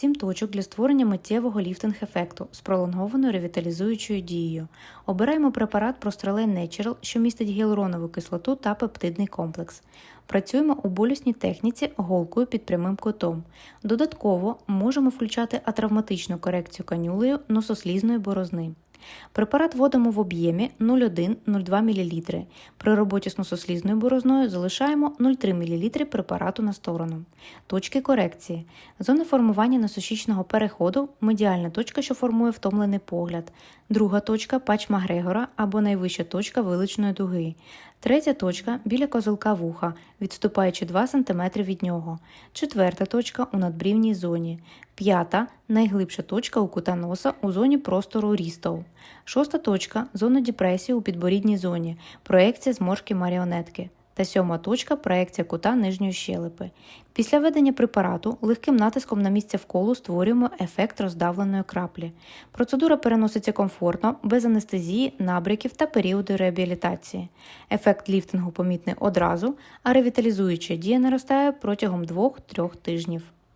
Сім точок для створення миттєвого ліфтинг-ефекту з пролонгованою ревіталізуючою дією. Обираємо препарат Прострален Natural, що містить гіалуронову кислоту та пептидний комплекс. Працюємо у болісній техніці голкою під прямим кутом. Додатково можемо включати атравматичну корекцію канюлею носослізної борозни. Препарат вводимо в об'ємі 0,1-0,2 мл. При роботі з носослізною борозною залишаємо 0,3 мл препарату на сторону. Точки корекції. Зона формування носощічного переходу медіальна точка, що формує втомлений погляд. Друга точка пач Макгрегора або найвища точка виличної дуги. Третя точка біля козелка вуха, відступаючи 2 см від нього. Четверта точка у надбрівній зоні. П'ята найглибша точка у кута носа у зоні простору рістов. Шоста точка зона депресії у підборідній зоні, проекція зморшки маріонетки. Та сьома точка проекція кута нижньої щелепи. Після введення препарату легким натиском на місце вколу створюємо ефект роздавленої краплі. Процедура переноситься комфортно, без анестезії, набряків та періоду реабілітації. Ефект ліфтингу помітний одразу, а ревіталізуюча дія наростає протягом 2-3 тижнів.